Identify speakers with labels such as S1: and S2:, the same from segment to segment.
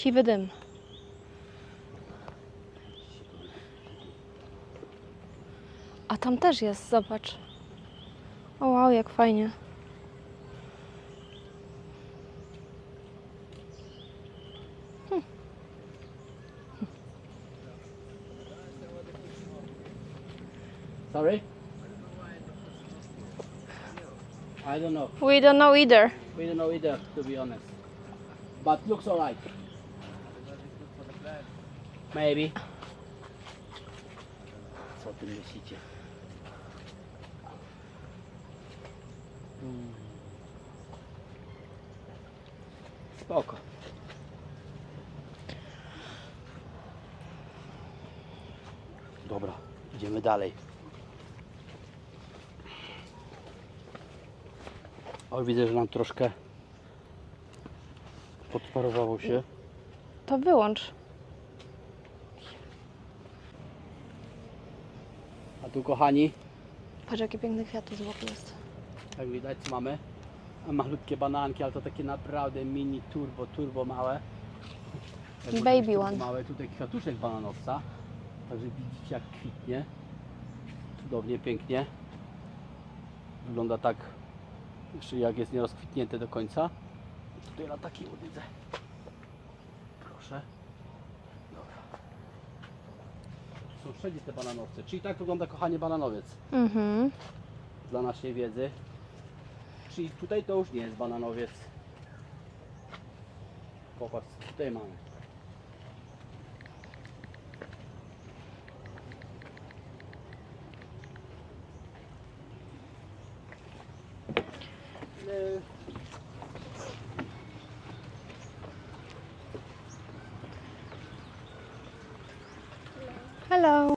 S1: Siwy dym. A tam też jest, zobacz. O wow, jak fajnie.
S2: Sorry? I don't know.
S1: We don't know either.
S2: We don't know either, to be honest. But looks alright. Maybe. Co o tym myślicie? Hmm. Spoko. Dobra, idziemy dalej. O, widzę, że nam troszkę podparowało się.
S1: To wyłącz.
S2: Tu, kochani,
S1: Patrz, jakie piękne kwiaty z boku jest.
S2: jak widać, co mamy malutkie bananki, ale to takie naprawdę mini turbo, turbo małe. Jak
S1: Baby one.
S2: Małe tutaj kwiatuszek bananowca. Także widzicie, jak kwitnie. Cudownie, pięknie. Wygląda tak, jeszcze jak jest nierozkwitnięte do końca. Tutaj na takiej łodydze. Proszę. Dobra. Są wszędzie te bananowce. Czyli tak wygląda, kochanie, bananowiec
S1: Mhm.
S2: dla naszej wiedzy. Czyli tutaj to już nie jest bananowiec. Popatrz, tutaj mamy. Hello.
S1: Hello.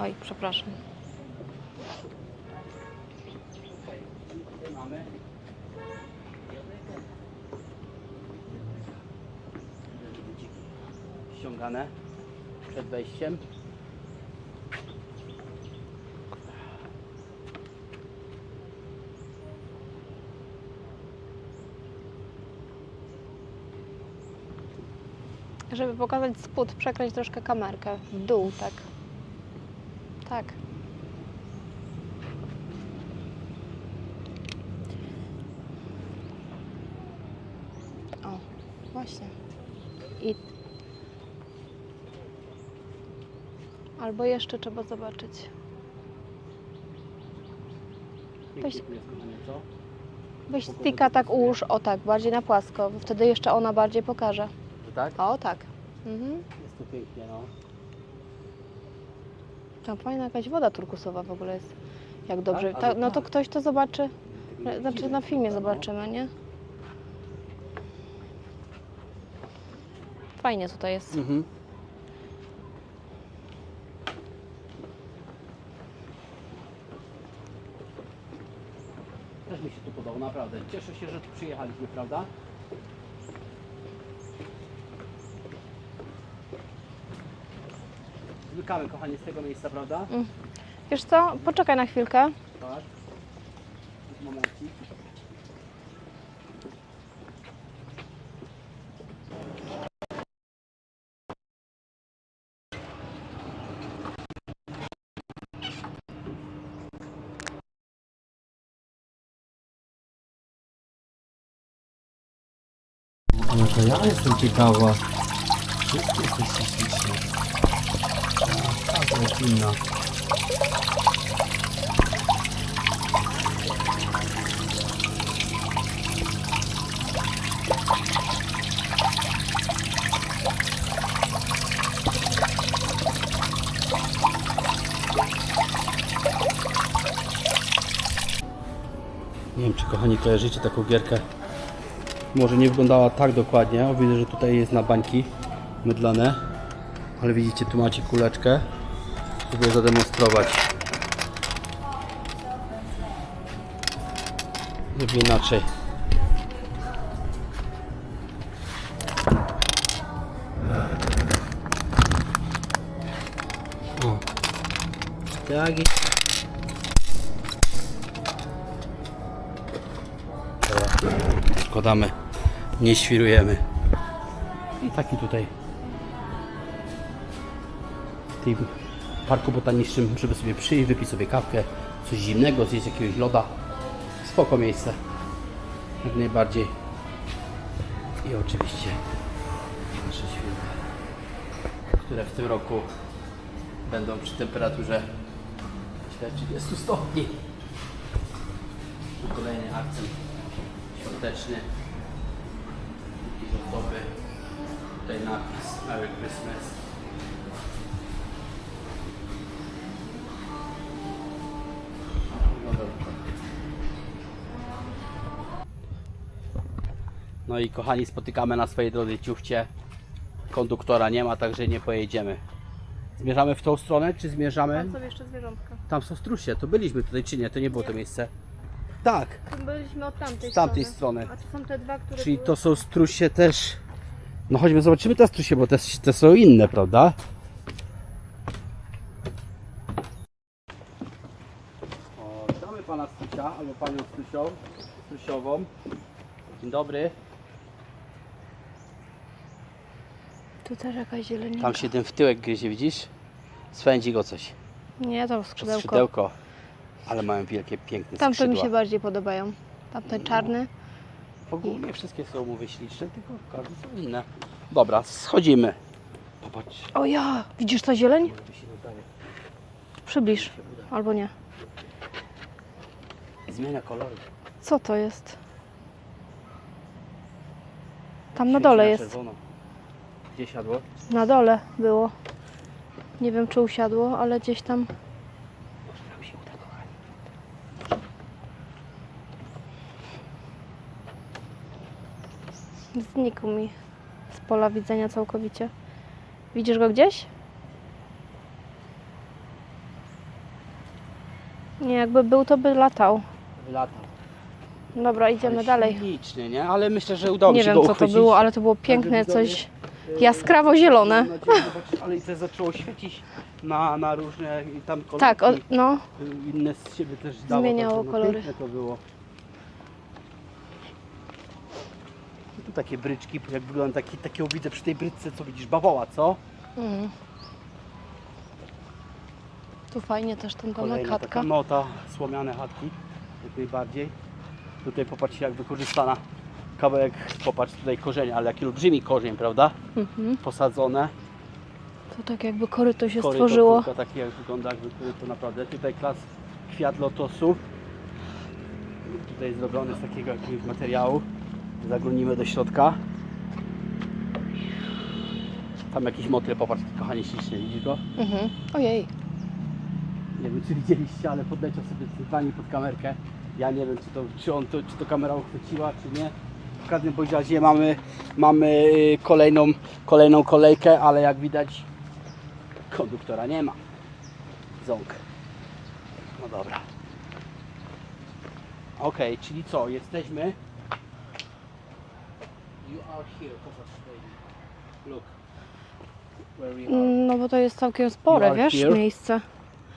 S1: Oj, przepraszam.
S2: Ściągane przed wejściem.
S1: Żeby pokazać spód, przekręć troszkę kamerkę w dół, tak. Tak. O, właśnie. I... Albo jeszcze trzeba zobaczyć. Weź-? Weź sticka tak ułóż, o tak, bardziej na płasko. Wtedy jeszcze ona bardziej pokaże.
S2: Tak?
S1: O tak. Mhm.
S2: Jest tu pięknie, no.
S1: Tam fajna jakaś woda turkusowa w ogóle jest. Jak dobrze.
S2: Tak?
S1: Ta,
S2: Ale
S1: no to
S2: tak.
S1: ktoś to zobaczy. Znaczy na filmie zobaczymy, nie? Fajnie tutaj jest.
S2: Mhm. Też mi się tu podoba, naprawdę. Cieszę się, że tu przyjechaliśmy, prawda? uciekamy, kochanie, z tego miejsca, prawda? Mm.
S1: Wiesz co, poczekaj na chwilkę.
S2: Tak. No ja jestem ciekawa. Wszyscy jesteście. A, to jest inna. Nie wiem, czy kochani kojarzycie taką gierkę. Może nie wyglądała tak dokładnie. O, widzę, że tutaj jest na bańki mydlane. Ale widzicie, tu macie kuleczkę. Spróbuję zademonstrować. Zrobię inaczej. O. Tak. i- Składamy, nie świrujemy. I taki tutaj tym parku botanicznym, żeby sobie przyjść, wypić sobie kawkę, coś zimnego, zjeść jakiegoś loda. Spoko miejsce. Jak najbardziej. I oczywiście nasze święta, które w tym roku będą przy temperaturze myślę 30 stopni. I Kolejny akcent świąteczny. Jakiś ozdoby. Tutaj napis Merry Christmas. No i kochani, spotykamy na swojej drodze ciuchcie. Konduktora nie ma, także nie pojedziemy. Zmierzamy w tą stronę, czy zmierzamy?
S1: sobie jeszcze zwierzątka.
S2: Tam są strusie, to byliśmy tutaj, czy nie? To nie było to miejsce. Tak,
S1: Byliśmy od tamtej
S2: z tamtej strony.
S1: A to są te dwa, które
S2: Czyli to są strusie też. No chodźmy, zobaczymy te strusie, bo te, te są inne, prawda? O, witamy pana strusia, albo panią strusią, strusiową. Dzień dobry.
S1: Tu też jakaś zieleninka.
S2: Tam się ten w tyłek gryzie, widzisz? Swędzi go coś.
S1: Nie, to skrzydełko.
S2: skrzydełko. Ale mają wielkie, piękne
S1: Tamte
S2: skrzydła.
S1: mi się bardziej podobają. Tamten czarny.
S2: Ogólnie wszystkie są, mówię, śliczne, tylko każde są inne. Dobra, schodzimy. Popatrz.
S1: O ja! Widzisz ta zieleń?
S2: Może tu się nadaje.
S1: Przybliż. Albo nie.
S2: Zmienia kolory.
S1: Co to jest? Tam na dole jest.
S2: czerwono. Gdzie siadło?
S1: Na dole było. Nie wiem czy usiadło, ale gdzieś tam.
S2: Może nam się uda, kochani.
S1: Znikł mi z pola widzenia całkowicie. Widzisz go gdzieś? Nie, jakby był, to by latał.
S2: Wylatał.
S1: Dobra, idziemy
S2: Ale
S1: dalej.
S2: Ślicznie, nie? Ale myślę, że udało mi
S1: Nie
S2: się
S1: wiem
S2: go
S1: co to
S2: uchwycić.
S1: było, ale to było piękne,
S2: widzowie,
S1: coś jaskrawo zielone.
S2: Mam nadzieję, zobaczyć, ale i też zaczęło świecić na, na różne i tam kolorki.
S1: Tak, o, no,
S2: Inne z siebie też dało.
S1: Zmieniało
S2: także, no,
S1: kolory.
S2: Piękne to było. I tu takie bryczki, jak wygląda taki, takiego widzę przy tej bryczce, co widzisz, bawoła, co?
S1: Mhm. Tu fajnie też ten domek,
S2: Kolejna
S1: chatka.
S2: taka nota, słomiane chatki, jak najbardziej. Tutaj popatrzcie jak wykorzystana kawałek, popatrz tutaj korzenie, ale jaki olbrzymi korzeń, prawda?
S1: Mhm.
S2: Posadzone.
S1: To tak jakby koryto się
S2: Koryto,
S1: stworzyło.
S2: kurka, takie jak wygląda, jakby to naprawdę. Tutaj klas kwiat lotosu. Tutaj zrobiony z takiego jakiegoś materiału. Zaglądnimy do środka. Tam jakiś motyl, popatrz, kochanie śliczny, widzisz go?
S1: Mhm. Ojej.
S2: Nie wiem czy widzieliście, ale podleciał sobie z pani pod kamerkę. Ja nie wiem czy to, czy on to, czy to kamera uchwyciła, czy nie. W każdym bądź razie mamy, mamy kolejną, kolejną kolejkę, ale jak widać konduktora nie ma. Ząg. No dobra. Okej, czyli co? Jesteśmy. You are here. Look. Are.
S1: No bo to jest całkiem spore, wiesz,
S2: here?
S1: miejsce.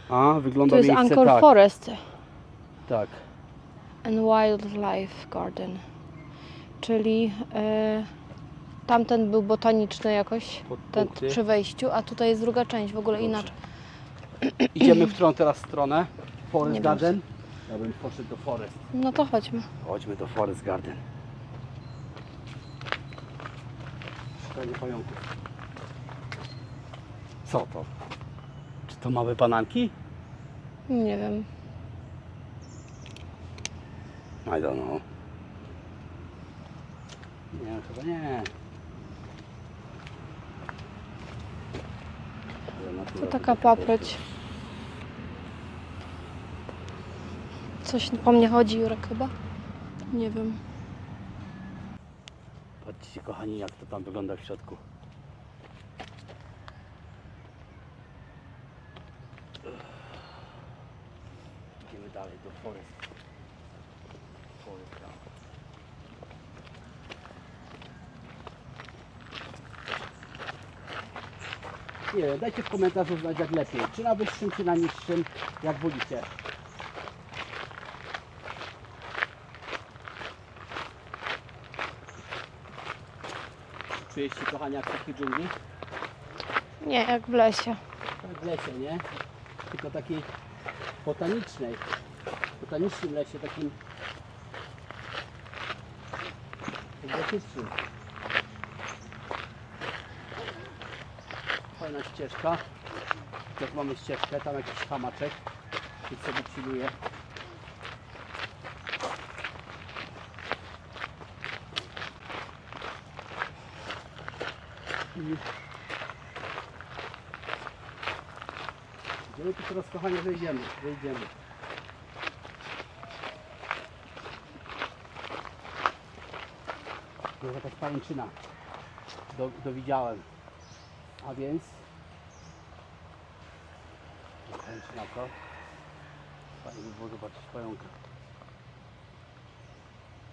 S2: A, wygląda
S1: To jest
S2: miejsce
S1: Angkor
S2: tak.
S1: Forest
S2: Tak.
S1: and Wildlife Garden. Czyli e, tamten był botaniczny jakoś, ten przy wejściu, a tutaj jest druga część, w ogóle
S2: Dobrze.
S1: inaczej.
S2: Idziemy w którą teraz stronę? Forest
S1: Nie wiem.
S2: Garden? Ja bym poszedł do Forest.
S1: No to chodźmy.
S2: Chodźmy do Forest Garden. Szukanie pająków. Co to? Czy to małe bananki?
S1: Nie wiem.
S2: I don't know. Nie, chyba nie.
S1: To taka paproć. Coś po mnie chodzi, Jurek chyba? Nie wiem.
S2: Patrzcie kochani jak to tam wygląda w środku. Idziemy dalej do forest. Forest Ground. Nie wiem, dajcie w komentarzu znać jak lepiej. Czy na wyższym, czy na niższym, jak wolicie. Czujecie się kochani jak w takiej dżungli?
S1: Nie, jak w lesie.
S2: Tak w lesie, nie? Tylko takiej botanicznej. Botanicznym lesie, takim egzotycznym. Fajna ścieżka. Jak mamy ścieżkę, tam jakiś hamaczek. I sobie chilluje. Gdzie my tu teraz kochani wejdziemy? Wejdziemy. To jest jakaś pajęczyna. Do, dowidziałem. A więc... To. Fajnie by było zobaczyć pająka.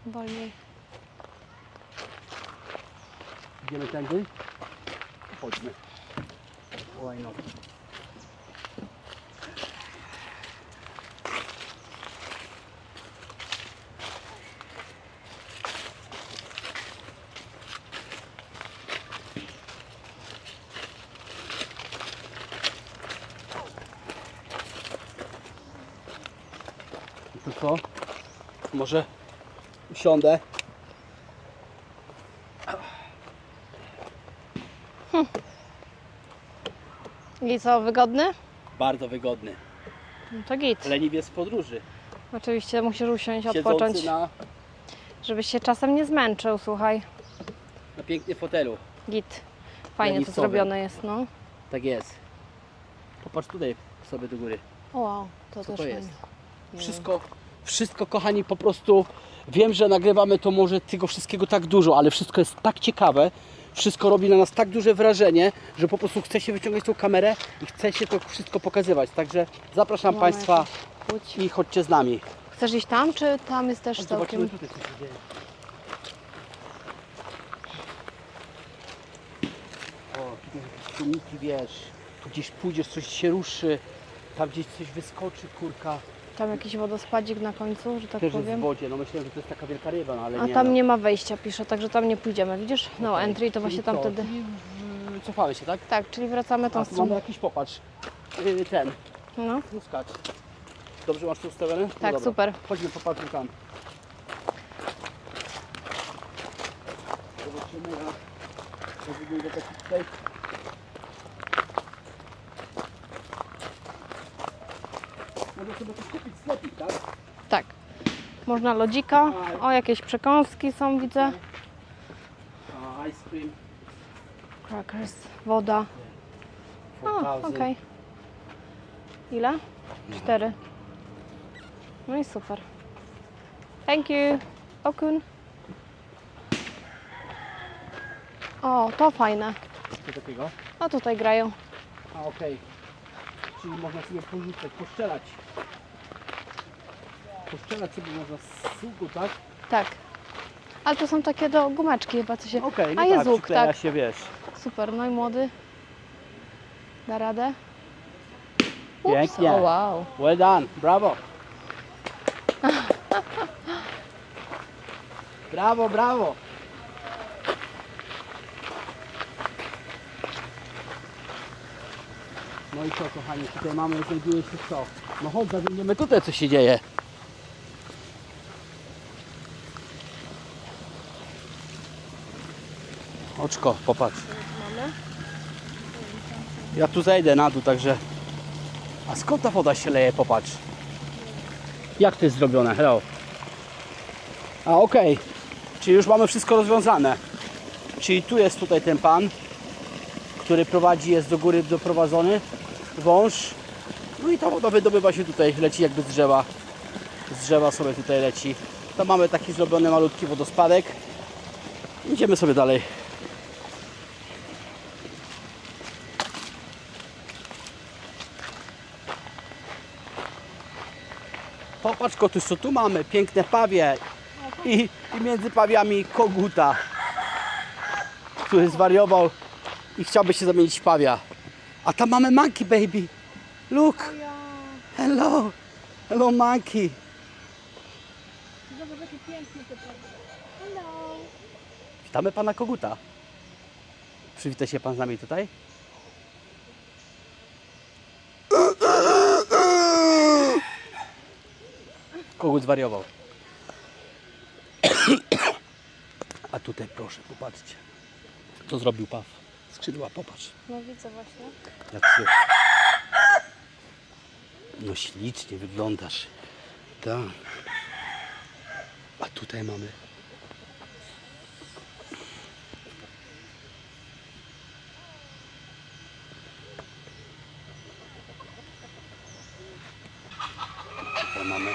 S1: Wolniej.
S2: Idziemy tędy? Chodźmy. Why co? Może usiądę?
S1: I co, wygodny?
S2: Bardzo wygodny.
S1: No to git.
S2: Leniwiec w podróży.
S1: Oczywiście musisz usiąść,
S2: Siedzący
S1: odpocząć,
S2: na,
S1: żebyś się czasem nie zmęczył, słuchaj.
S2: na pięknym fotelu.
S1: Git. Fajnie to zrobione jest, no.
S2: Tak jest. Popatrz tutaj sobie do góry.
S1: O, wow, to
S2: Co
S1: też
S2: to
S1: fajnie.
S2: jest?
S1: Nie
S2: Wszystko, wszystko kochani, po prostu wiem, że nagrywamy to może tego wszystkiego tak dużo, ale wszystko jest tak ciekawe. Wszystko robi na nas tak duże wrażenie, że po prostu chce się wyciągać tą kamerę i chce się to wszystko pokazywać. Także zapraszam
S1: No,
S2: Państwa
S1: Łódź.
S2: i chodźcie z nami.
S1: Chcesz iść tam, czy tam jest też
S2: Zobaczymy
S1: całkiem...
S2: tutaj, co się dzieje. O, tutaj jakieś ciągniki, wiesz, tu gdzieś pójdziesz, coś się ruszy, tam gdzieś coś wyskoczy, kurka.
S1: Tam jakiś wodospadzik na końcu, że tak
S2: Też jest w
S1: powiem.
S2: wodzie, no myślałem, że to jest taka wielka ryba, no ale
S1: A
S2: nie.
S1: tam
S2: no.
S1: nie ma wejścia, pisze, także tam nie pójdziemy. Widzisz? No entry, to właśnie tam
S2: co?
S1: wtedy.
S2: Czyli w- cofamy się, tak?
S1: Tak, czyli wracamy tą
S2: A tu mamy
S1: stroną.
S2: jakiś popatrz. Yy, ten,
S1: No,
S2: muskacz. Dobrze masz tu ustawione? No
S1: tak,
S2: dobra.
S1: super.
S2: Chodźmy, popatrzmy tam. Zobaczymy jak jak wygląda taki tutaj. Można sobie tak?
S1: Tak. Można lodzika. O, jakieś przekąski są, widzę.
S2: Ice cream.
S1: Crackers, woda. O,
S2: 4000.
S1: okej. Ile? Cztery. No i super. Thank you. Okun. O, to fajne.
S2: Co takiego?
S1: A tutaj grają.
S2: A, okej. Czyli można sobie porzucać, poszczelać. Poszczelać sobie można z łuku, tak?
S1: Tak. Ale to są takie do gumeczki chyba, co się...
S2: Okej, no
S1: A jest
S2: tak,
S1: łuk,
S2: przykleja
S1: tak.
S2: się, wiesz.
S1: Super, no i młody. Da radę.
S2: Pięknie.
S1: o wow.
S2: Well done, brawo. brawo, brawo. No i co kochani, tutaj mamy, znajduje się co? No chodź, zawiemy tutaj co się dzieje. Oczko, popatrz. Ja tu zejdę na dół, także... A skąd ta woda się leje? Popatrz. Jak to jest zrobione? Hello. A, okej. Czyli już mamy wszystko rozwiązane. Czyli tu jest tutaj ten pan, który prowadzi, jest do góry doprowadzony. Wąż. No i ta woda wydobywa się tutaj, leci jakby z drzewa. Z drzewa sobie tutaj leci. Tam mamy taki zrobiony malutki wodospadek. Idziemy sobie dalej. Popatrz kotuś, co tu mamy, piękne pawie i, i między pawiami koguta, który zwariował i chciałby się zamienić w pawia. A tam mamy monkey baby. Look, hello, hello monkey.
S1: Zobacz, to Hello.
S2: Witamy pana koguta. Przywita się pan z nami tutaj. Kogut zwariował. A tutaj proszę, popatrzcie. Co zrobił paw? Skrzydła, popatrz.
S1: No widzę właśnie.
S2: Jak się... No ślicznie wyglądasz. Tak. A tutaj mamy. Tutaj mamy.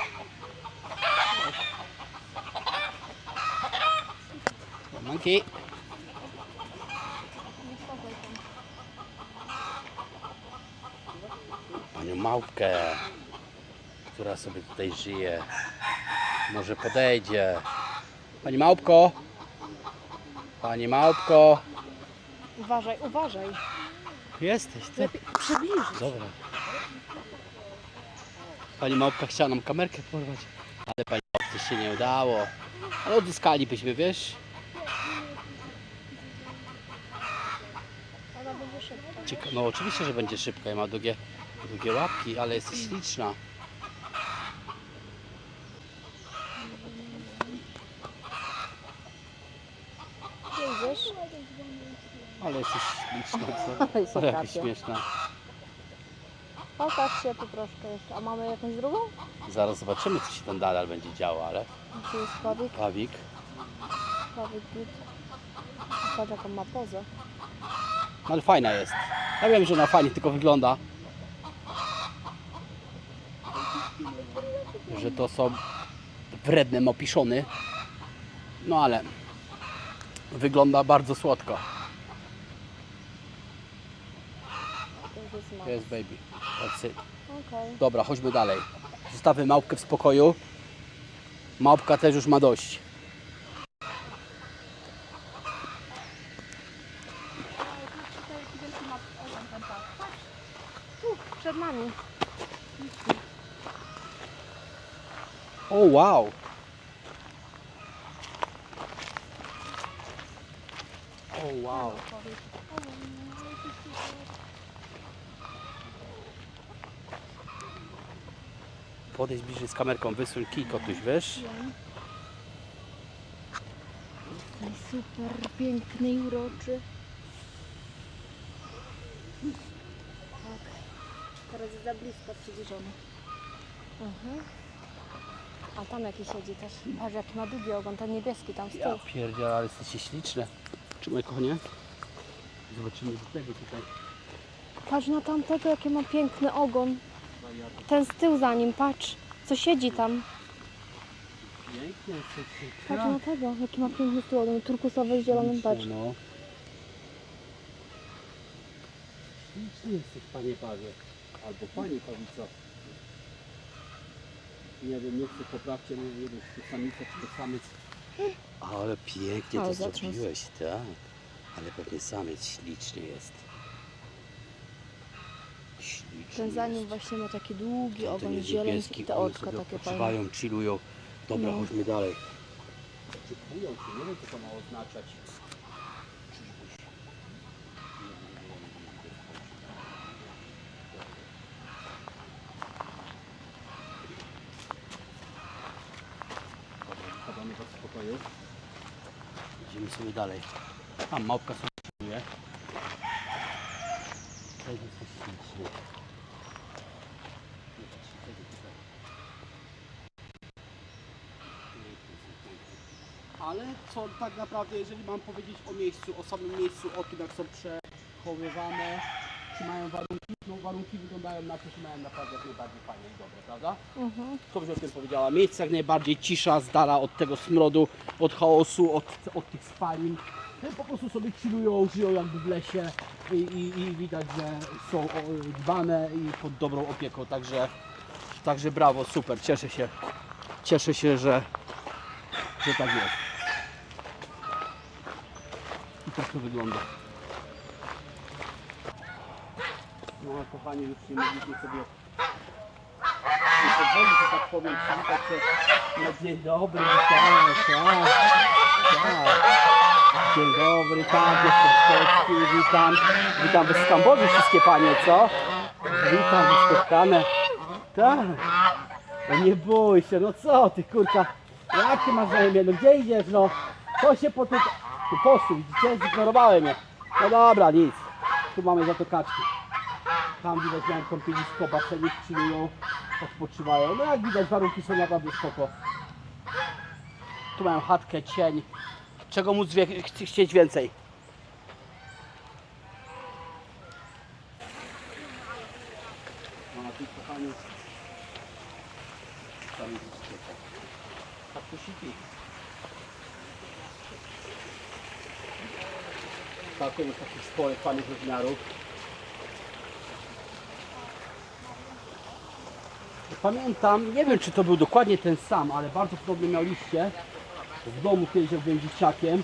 S2: Monkey. Panią małpkę, która sobie tutaj żyje. Może podejdzie. Pani małpko. Pani małpko.
S1: Uważaj, uważaj.
S2: Jesteś ty.
S1: Lepiej przybliżyć.
S2: Dobra. Pani małpka chciała nam kamerkę porwać, ale pani małpce się nie udało. Ale odzyskalibyśmy, wiesz?
S1: Ona będzie szybka.
S2: No oczywiście, że będzie szybka i ma długie, długie łapki, ale jest śliczna.
S1: Gdzie idziesz?
S2: Ale jesteś śliczna, co?
S1: Ale się
S2: Ale jakaś śmieszna.
S1: Pokaż się tu troszkę jeszcze. A mamy jakąś drugą?
S2: Zaraz zobaczymy, co się tam dalej będzie działo, ale
S1: Tu jest pawik.
S2: pawik.
S1: Pawik git. Patrz jaką ma pozę.
S2: No ale fajna jest. Ja wiem, że ona fajnie tylko wygląda. Że to są wredne mopiszony. No ale wygląda bardzo słodko.
S1: Jest
S2: baby. That's it.
S1: Okej.
S2: Dobra, chodźmy dalej. Zostawmy małpkę w spokoju. Małpka też już ma dość.
S1: Tu, przed nami.
S2: O wow! O wow! Podejdź bliżej z kamerką, wysuń kij kotuś, wiesz?
S1: Super piękny i uroczy. Teraz jest za blisko przybliżony. Mhm. A tam jakiś siedzi też. Patrz jaki ma długi ogon, ten niebieski tam z
S2: Ja ale jesteście śliczne. Trzymaj kochanie. Zobaczymy do tego tutaj.
S1: Patrz na tamtego, jaki ma piękny ogon. Ten z tyłu za nim, patrz. Co siedzi tam.
S2: Pięknie, jesteście.
S1: Patrz na tego, jaki ma piękny z tyłu ogon. Turkusowy z zielonym, patrz.
S2: No. Śliczny jesteś, panie pawie. Albo pani pawico. Nie wiem, nie chcę poprawcie, nie wiem, czy to samica, czy to samiec. Ale pięknie
S1: Ale
S2: to zrobiłeś, tak. Ale pewnie samiec śliczny jest.
S1: Ten za nim
S2: jest.
S1: właśnie ma taki długi
S2: Ten
S1: ogon,
S2: niebieski,
S1: i te oczka takie fajne.
S2: odpoczywają, chillują. Dobra,
S1: No.
S2: chodźmy dalej. Oczekują się, nie wiem co to ma oznaczać. Dobra, wpadamy do spokoju. Idziemy sobie dalej. Tam małpka sobie czuje. To jest coś ślicznie. Ale co tak naprawdę, jeżeli mam powiedzieć o miejscu, o samym miejscu, o tym jak są przechowywane, czy mają warunki, no warunki wyglądają na to, że mają naprawdę jak najbardziej fajnie i dobre, prawda?
S1: Mhm.
S2: Co byś o tym powiedziała? Miejsce jak najbardziej cisza, z dala od tego smrodu, od chaosu, od, od tych spalin. No po prostu sobie chillują, żyją jakby w lesie i, i, i widać, że są o, dbane i pod dobrą opieką, także, także brawo, super, cieszę się. Cieszę się, że, że tak jest. Tak to wygląda. No kochani, już nie mogliśmy sobie pozwoli, że tak powiem, przywitać się na dzień dobry, witamy, tak, tak. Dzień dobry, tak, jestem z Polski, witam, witam z Kambodży wszystkie panie, co? Witam, spotkane, tak. No nie bój się, no co ty kurka, jak ty masz na imię, no gdzie idziesz, no? To się po tym, tu poszło, widzicie, zignorowałem je. No dobra, nic, tu mamy za to kaczki. Tam widać mają kąpielisko, basenik chillują, odpoczywają. No jak widać warunki są naprawdę spoko. Tu mają chatkę, cień. Czego móc chcieć więcej? No a tu kochani. Tam widzicie. Kaktusiki. Całkiem jest takich fajnych rozmiarów. Pamiętam, nie wiem czy to był dokładnie ten sam, ale bardzo podobnie miał liście. W domu kiedyś jak byłem dzieciakiem.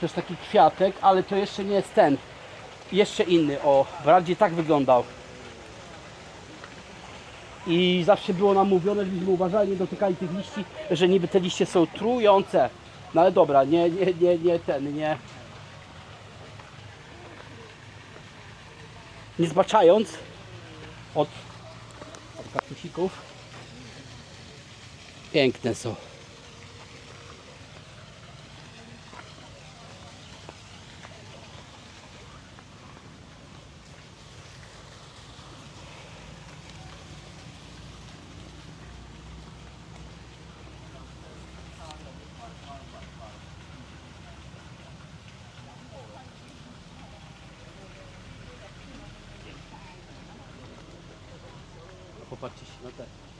S2: Też taki kwiatek, ale to jeszcze nie jest ten. Jeszcze inny, o, bardziej tak wyglądał. I zawsze było nam mówione, żebyśmy uważali, nie dotykali tych liści, że niby te liście są trujące. No ale dobra, nie, nie, nie, nie ten, nie. Nie zbaczając od od. Piękne są. Popatrzcie się na te.